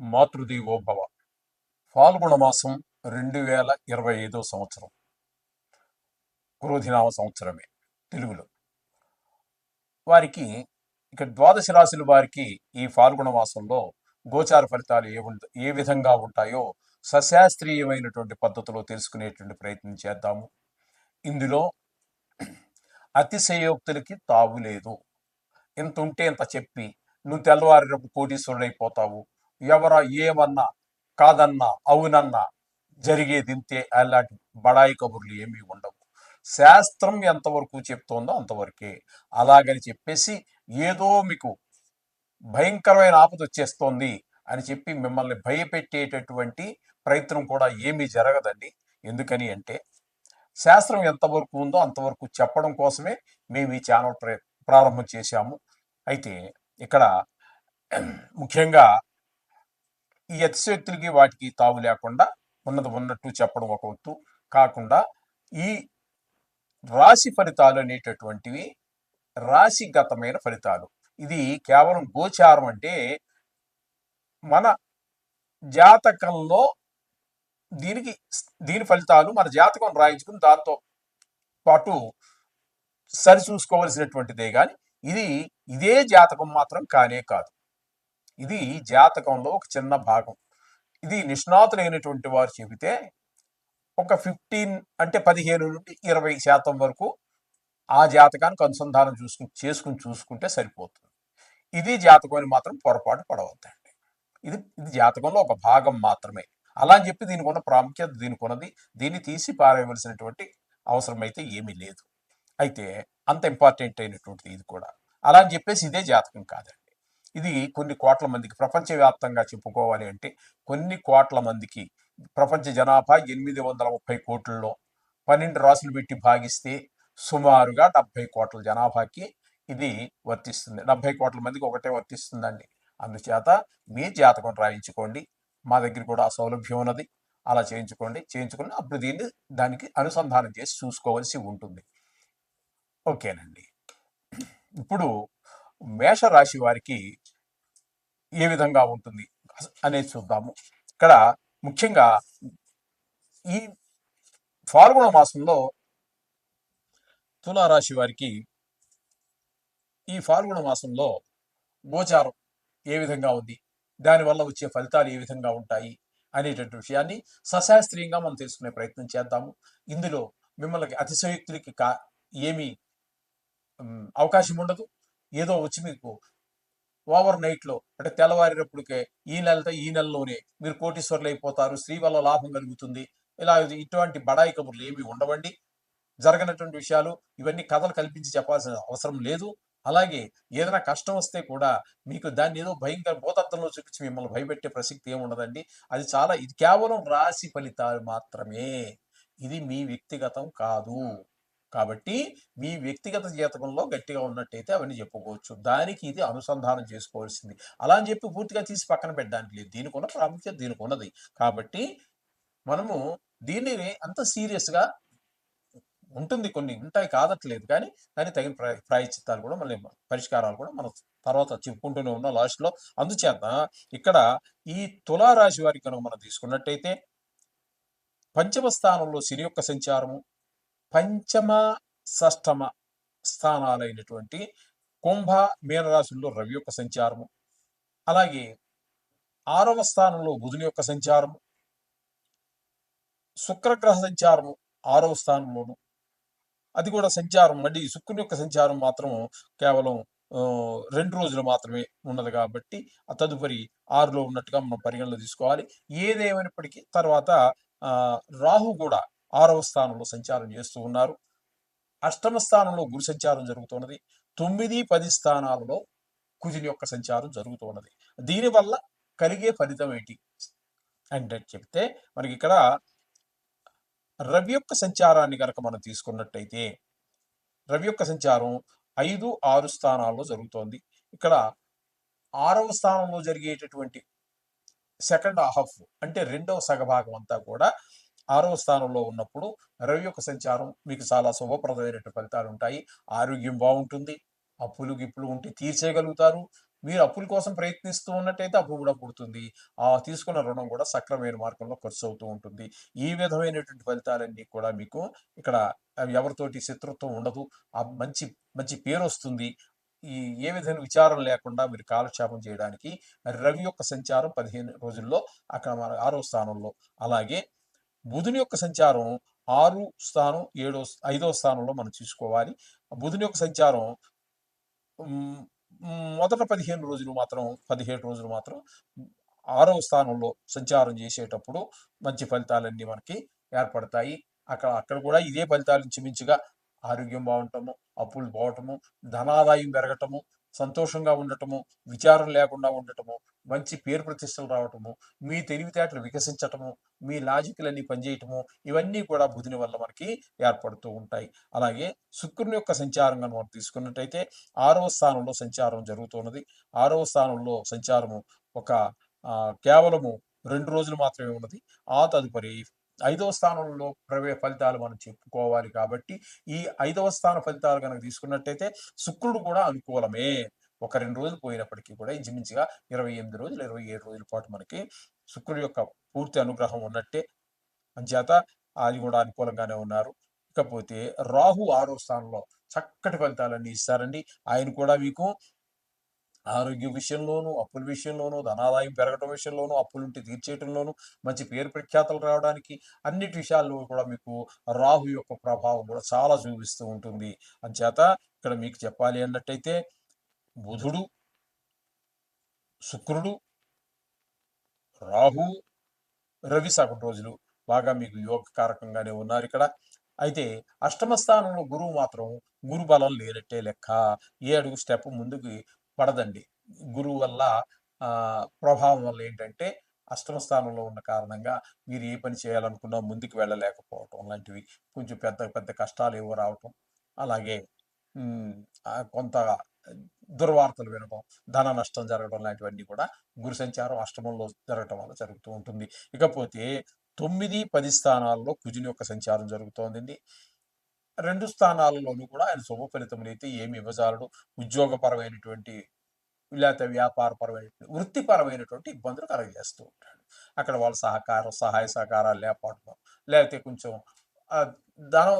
మాతృదేవోభవ. ఫాల్గుణ మాసం రెండు వేల ఇరవై ఐదో సంవత్సరం. క్రోధినామ సంవత్సరమే తెలుగులో. వారికి ఇక ద్వాదశ రాశుల వారికి ఈ ఫాల్గుణ మాసంలో గోచార ఫలితాలు ఏ ఏ విధంగా ఉంటాయో సశాస్త్రీయమైనటువంటి పద్ధతిలో తెలుసుకునేటువంటి ప్రయత్నం చేద్దాము. ఇందులో అతిశయోక్తులకి తావు లేదు. ఇంత ఉంటే ఇంత చెప్పి నువ్వు తెల్లవారినప్పుడు కోటీశ్వరుడైపోతావు. ఎవరా ఏమన్నా కాదన్నా అవునన్నా జరిగేది ఇంతే అలాంటి బడాయి కబుర్లు ఏమీ ఉండవు. శాస్త్రం ఎంతవరకు చెప్తోందో అంతవరకే. అలాగని చెప్పేసి ఏదో మీకు భయంకరమైన ఆపద వచ్చేస్తోంది అని చెప్పి మిమ్మల్ని భయపెట్టేటటువంటి ప్రయత్నం కూడా ఏమీ జరగదండి. ఎందుకని అంటే శాస్త్రం ఎంతవరకు ఉందో అంతవరకు చెప్పడం కోసమే మేము ఈ ఛానల్ ప్రారంభం చేశాము. అయితే ఇక్కడ ముఖ్యంగా ఈ అతిశక్తులకి వాటికి తావు లేకుండా ఉన్నది ఉన్నట్టు చెప్పడం ఒక వత్తు కాకుండా ఈ రాశి ఫలితాలు అనేటటువంటివి రాశిగతమైన ఫలితాలు. ఇది కేవలం గోచారం అంటే మన జాతకంలో దీనికి దీని ఫలితాలు మన జాతకం రాయించుకుని దాంతో పాటు సరి చూసుకోవలసినటువంటిదే కానీ ఇది ఇదే జాతకం మాత్రం కానే కాదు. ఇది జాతకంలో ఒక చిన్న భాగం. ఇది నిష్ణాతులైనటువంటి వారు చెబితే ఒక ఫిఫ్టీన్ అంటే పదిహేను నుండి ఇరవై శాతం వరకు ఆ జాతకానికి అనుసంధానం చూసుకుని చేసుకుని చూసుకుంటే సరిపోతుంది. ఇది జాతకం అని మాత్రం పొరపాటు పడవద్దండి. ఇది ఇది జాతకంలో ఒక భాగం మాత్రమే. అలా అని చెప్పి దీనికి ఉన్న ప్రాముఖ్యత దీనికి ఉన్నది. దీన్ని తీసి పారేయవలసినటువంటి అవసరం అయితే ఏమీ లేదు. అయితే అంత ఇంపార్టెంట్ అయినటువంటిది ఇది కూడా. అలా అని చెప్పేసి ఇదే జాతకం కాదండి. ఇది కొన్ని కోట్ల మందికి ప్రపంచవ్యాప్తంగా చెప్పుకోవాలి అంటే కొన్ని కోట్ల మందికి ప్రపంచ జనాభా ఎనిమిది వందల ముప్పై కోట్లలో పన్నెండు రాసులు పెట్టి భాగిస్తే సుమారుగా డెబ్బై కోట్ల జనాభాకి ఇది వర్తిస్తుంది. డెబ్బై కోట్ల మందికి ఒకటే వర్తిస్తుందండి. అందుచేత మీ జాతకం రాయించుకోండి. మా దగ్గర కూడా ఆ సౌలభ్యం ఉన్నది. అలా చేయించుకోండి. చేయించుకుని అప్పుడు దీన్ని దానికి అనుసంధానం చేసి చూసుకోవాల్సి ఉంటుంది. ఓకేనండి. ఇప్పుడు మేషరాశి వారికి ఏ విధంగా ఉంటుంది అనేది చూద్దాము. ఇక్కడ ముఖ్యంగా ఈ ఫాల్గుణ మాసంలో తులారాశి వారికి ఈ ఫాల్గుణ మాసంలో గోచారం ఏ విధంగా ఉంది? దానివల్ల వచ్చే ఫలితాలు ఏ విధంగా ఉంటాయి? అనేటటువంటి విషయాన్ని సశాస్త్రీయంగా మనం తెలుసుకునే ప్రయత్నం చేద్దాము. ఇందులో మిమ్మల్ని అతిశయోక్తులకి కా ఏమీ అవకాశం ఉండదు. ఏదో వచ్చి మీకు ఓవర్ నైట్లో అంటే తెల్లవారినప్పటికే ఈ నెలతో ఈ నెలలోనే మీరు కోటీశ్వర్లు అయిపోతారు స్త్రీ వల్ల లాభం కలుగుతుంది. ఇలా ఇటువంటి బడాయి కబుర్లు ఏమి ఉండవండి. జరగనటువంటి విషయాలు ఇవన్నీ కథలు కల్పించి చెప్పాల్సిన అవసరం లేదు. అలాగే ఏదైనా కష్టం వస్తే కూడా మీకు దాన్ని ఏదో భయంకర భూతత్వంలో చూపించి మిమ్మల్ని భయపెట్టే ప్రసక్తి ఏముండదండి. అది చాలా ఇది కేవలం రాశి ఫలితాలు మాత్రమే. ఇది మీ వ్యక్తిగతం కాదు. కాబట్టి మీ వ్యక్తిగత జీతకంలో గట్టిగా ఉన్నట్టయితే అవన్నీ చెప్పుకోవచ్చు. దానికి ఇది అనుసంధానం చేసుకోవాల్సింది. అలా అని చెప్పి పూర్తిగా తీసి పక్కన పెట్టడానికి లేదు. దీనికి ఉన్న ప్రాముఖ్యత దీనికి ఉన్నది కాబట్టి మనము దీనిని అంత సీరియస్గా ఉంటుంది కొన్ని. ఉంటాయి కాదట్లేదు. కానీ దానికి తగిన ప్రాయ ప్రాయశ్చిత్తాలు కూడా మళ్ళీ పరిష్కారాలు కూడా మనం తర్వాత చెప్పుకుంటూనే ఉన్నాం లాస్ట్లో. అందుచేత ఇక్కడ ఈ తులారాశి వారికి కనుక మనం తీసుకున్నట్టయితే పంచమ స్థానంలో శని యొక్క సంచారము పంచమ షష్టమ స్థానాలైనటువంటి కుంభ మీనరాశుల్లో రవి యొక్క సంచారము. అలాగే ఆరవ స్థానంలో బుధుని యొక్క సంచారము. శుక్రగ్రహ సంచారము ఆరవ స్థానంలోను. అది కూడా సంచారం మళ్ళీ శుక్రుని యొక్క సంచారం మాత్రం కేవలం రెండు రోజులు మాత్రమే ఉన్నది కాబట్టి ఆ తదుపరి ఆరులో ఉన్నట్టుగా మనం పరిగణలో తీసుకోవాలి. ఏదేమైనప్పటికీ తర్వాత రాహు కూడా ఆరవ స్థానంలో సంచారం చేస్తూ ఉన్నారు. అష్టమ స్థానంలో గురు సంచారం జరుగుతున్నది. తొమ్మిది పది స్థానాలలో కుజుని యొక్క సంచారం జరుగుతున్నది. దీనివల్ల కలిగే ఫలితం ఏంటి? అంటే చెప్తే మనకి ఇక్కడ రవి యొక్క సంచారాన్ని కనుక మనం తీసుకున్నట్టయితే రవి యొక్క సంచారం ఐదు ఆరు స్థానాల్లో జరుగుతోంది. ఇక్కడ ఆరవ స్థానంలో జరిగేటటువంటి సెకండ్ హాఫ్ అంటే రెండవ సగభాగం అంతా కూడా ఆరవ స్థానంలో ఉన్నప్పుడు రవి యొక్క సంచారం మీకు చాలా శుభప్రదమైనటువంటి ఫలితాలు ఉంటాయి. ఆరోగ్యం బాగుంటుంది. అప్పులు గిప్పులు ఉంటే తీర్చేయగలుగుతారు. మీరు అప్పుల కోసం ప్రయత్నిస్తూ ఉన్నట్టయితే అప్పు కూడా పుడుతుంది. ఆ తీసుకున్న రుణం కూడా సక్రమైన మార్గంలో ఖర్చు అవుతూ ఉంటుంది. ఈ విధమైనటువంటి ఫలితాలన్నీ కూడా మీకు ఇక్కడ ఎవరితోటి శత్రుత్వం ఉండదు. ఆ మంచి మంచి పేరు వస్తుంది. ఈ ఏ విధమైన విచారం లేకుండా మీరు కాలక్షేపం చేయడానికి రవి యొక్క సంచారం పదిహేను రోజుల్లో అక్కడ మన ఆరో స్థానంలో. అలాగే బుధుని యొక్క సంచారం ఆరు స్థానం ఏడో ఐదో స్థానంలో మనం చూసుకోవాలి. బుధుని యొక్క సంచారం మొదట పదిహేను రోజులు మాత్రం పదిహేడు రోజులు మాత్రం ఆరవ స్థానంలో సంచారం చేసేటప్పుడు మంచి ఫలితాలన్నీ మనకి ఏర్పడతాయి. అక్కడ అక్కడ కూడా ఇదే ఫలితాలు ఇంచుమించుగా ఆరోగ్యం బాగుండటము అప్పులు పోవటము ధనాదాయం పెరగటము సంతోషంగా ఉండటము విచారం లేకుండా ఉండటము మంచి పేరు ప్రతిష్టలు రావటము మీ తెలివితేటలు వికసించటము మీ లాజిక్లన్నీ పనిచేయటము ఇవన్నీ కూడా బుధుని వల్ల మనకి ఏర్పడుతూ ఉంటాయి. అలాగే శుక్రుని యొక్క సంచారం కనుక మనం తీసుకున్నట్టయితే ఆరవ స్థానంలో సంచారం జరుగుతున్నది. ఆరవ స్థానంలో సంచారము ఒక కేవలము రెండు రోజులు మాత్రమే ఉన్నది. ఆ తదుపరి ఐదవ స్థానంలో ప్రవే ఫలితాలు మనం చెప్పుకోవాలి కాబట్టి ఈ ఐదవ స్థాన ఫలితాలు కనుక తీసుకున్నట్టయితే శుక్రుడు కూడా అనుకూలమే. ఒక రెండు రోజులు పోయినప్పటికీ కూడా ఇంచుమించుగా ఇరవై ఎనిమిది రోజులు ఇరవై ఏడు రోజుల పాటు మనకి శుక్రుడి యొక్క పూర్తి అనుగ్రహం ఉన్నట్టే. అంచేత అది కూడా అనుకూలంగానే ఉన్నారు. ఇకపోతే రాహు ఆరో స్థానంలో చక్కటి ఫలితాలన్నీ ఇస్తారండి. ఆయన కూడా మీకు ఆరోగ్య విషయంలోనూ అప్పుల విషయంలోనూ ధనాదాయం పెరగడం విషయంలోనూ అప్పులుంటే తీర్చేయటంలోనూ మంచి పేరు ప్రఖ్యాతలు రావడానికి అన్నిటి విషయాల్లో కూడా మీకు రాహు యొక్క ప్రభావం కూడా చాలా చూపిస్తూ ఉంటుంది. అంచేత ఇక్కడ మీకు చెప్పాలి అన్నట్టయితే బుధుడు శుక్రుడు రాహు రవి సగటు రోజులు బాగా మీకు యోగ కారకంగానే ఉన్నారు ఇక్కడ. అయితే అష్టమ స్థానంలో గురువు మాత్రం గురు బలం లేనట్టే లెక్క. ఏ అడుగు స్టెప్ ముందుకు పడదండి. గురువు వల్ల ప్రభావం వల్ల ఏంటంటే అష్టమ స్థానంలో ఉన్న కారణంగా మీరు ఏ పని చేయాలనుకున్నా ముందుకు వెళ్ళలేకపోవటం లాంటివి కొంచెం పెద్ద పెద్ద కష్టాలు ఏవో రావటం. అలాగే కొంత దుర్వార్తలు వినడం ధన నష్టం జరగడం లాంటివన్నీ కూడా గురు సంచారం అష్టమంలో జరగటం వల్ల జరుగుతూ ఉంటుంది. ఇకపోతే తొమ్మిది పది స్థానాల్లో కుజుని యొక్క సంచారం జరుగుతోంది రెండు స్థానాలలోనూ కూడా ఆయన శుభ ఫలితములైతే ఏమి ఇవ్వజాలడు. ఉద్యోగపరమైనటువంటి లేకపోతే వ్యాపారపరమైన వృత్తిపరమైనటువంటి ఇబ్బందులు కలగజేస్తూ ఉంటాడు. అక్కడ వాళ్ళ సహకారం సహాయ సహకారాలు లేకపోవడం లేకపోతే కొంచెం ధనం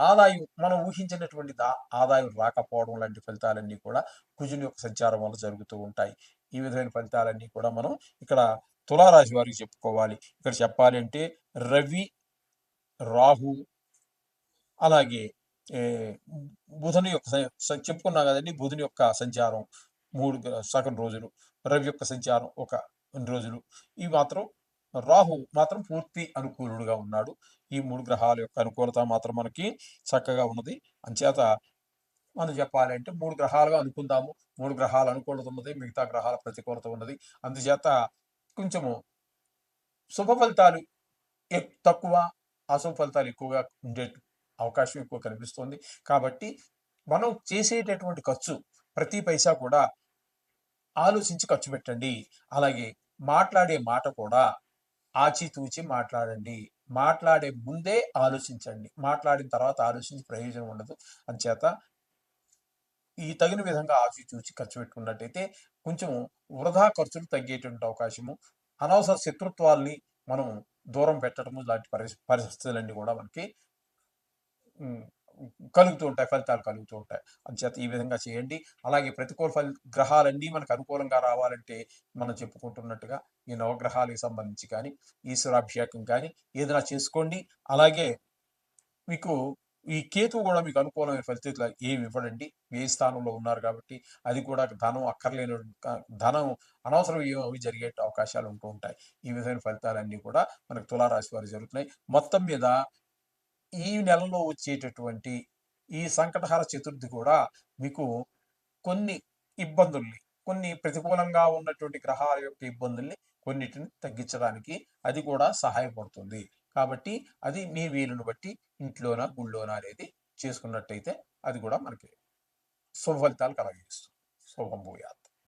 ఆదాయం మనం ఊహించినటువంటి దా- ఆదాయం రాకపోవడం లాంటి ఫలితాలన్నీ కూడా కుజుని యొక్క సంచారం వల్ల జరుగుతూ ఉంటాయి. ఈ విధమైన ఫలితాలన్నీ కూడా మనం ఇక్కడ తులారాశి వారికి చెప్పుకోవాలి. ఇక్కడ చెప్పాలి అంటే రవి రాహు అలాగే బుధుని యొక్క చెప్పుకున్నా చెప్పుకున్నాం కదండి బుధుని యొక్క సంచారం మూడు సగం రోజులు రవి యొక్క సంచారం ఒక రెండు రోజులు. ఇవి మాత్రం రాహు మాత్రం పూర్తి అనుకూలుడుగా ఉన్నాడు. ఈ మూడు గ్రహాల యొక్క అనుకూలత మాత్రం మనకి చక్కగా ఉన్నది. అంచేత మనం చెప్పాలంటే మూడు గ్రహాలుగా అనుకుందాము. మూడు గ్రహాల అనుకూలత ఉన్నది మిగతా గ్రహాల ప్రతికూలత ఉన్నది. అందుచేత కొంచెము శుభ ఫలితాలు తక్కువ అశుభ ఫలితాలు ఎక్కువగా ఉండే అవకాశం ఎక్కువ కనిపిస్తుంది. కాబట్టి మనం చేసేటటువంటి ఖర్చు ప్రతి పైసా కూడా ఆలోచించి ఖర్చు పెట్టండి. అలాగే మాట్లాడే మాట కూడా ఆచితూచి మాట్లాడండి. మాట్లాడే ముందే ఆలోచించండి. మాట్లాడిన తర్వాత ఆలోచించి ప్రయోజనం ఉండదు. అంచేత ఈ తగిన విధంగా ఆచితూచి ఖర్చు పెట్టుకున్నట్టయితే కొంచెం వృధా ఖర్చులు తగ్గేటువంటి అవకాశము అనవసర శత్రుత్వాల్ని మనం దూరం పెట్టడము లాంటి పరిస్థి పరిస్థితులన్నీ కూడా మనకి కలుగుతూ ఉంటాయి. ఫలితాలు కలుగుతూ ఉంటాయి. అంచేత ఈ విధంగా చేయండి. అలాగే ప్రతికూల ఫలి గ్రహాలన్నీ మనకు అనుకూలంగా రావాలంటే మనం చెప్పుకుంటున్నట్టుగా ఈ నవగ్రహాలకు సంబంధించి కానీ ఈశ్వరాభిషేకం కానీ ఏదైనా చేసుకోండి. అలాగే మీకు ఈ కేతు కూడా మీకు అనుకూలమైన ఫలితాలు ఏమి ఇవ్వడండి. ఏ స్థానంలో ఉన్నారు కాబట్టి అది కూడా ధనం అక్కర్లేని ధనం అనవసరం ఏమి జరిగే అవకాశాలు ఉంటూ ఉంటాయి. ఈ విధమైన ఫలితాలన్నీ కూడా మనకు తులారాశి వారు జరుగుతున్నాయి. మొత్తం మీద ఈ నెలలో వచ్చేటటువంటి ఈ సంకటహార చతుర్థి కూడా మీకు కొన్ని ఇబ్బందుల్ని కొన్ని ప్రతికూలంగా ఉన్నటువంటి గ్రహాల యొక్క ఇబ్బందుల్ని కొన్నిటిని తగ్గించడానికి అది కూడా సహాయపడుతుంది. కాబట్టి అది మీ వీలును బట్టి ఇంట్లోనా గుళ్ళోనా అనేది చేసుకున్నట్టయితే అది కూడా మనకి శుభ ఫలితాలు కలగజేస్తుంది. శుభం భూయాలు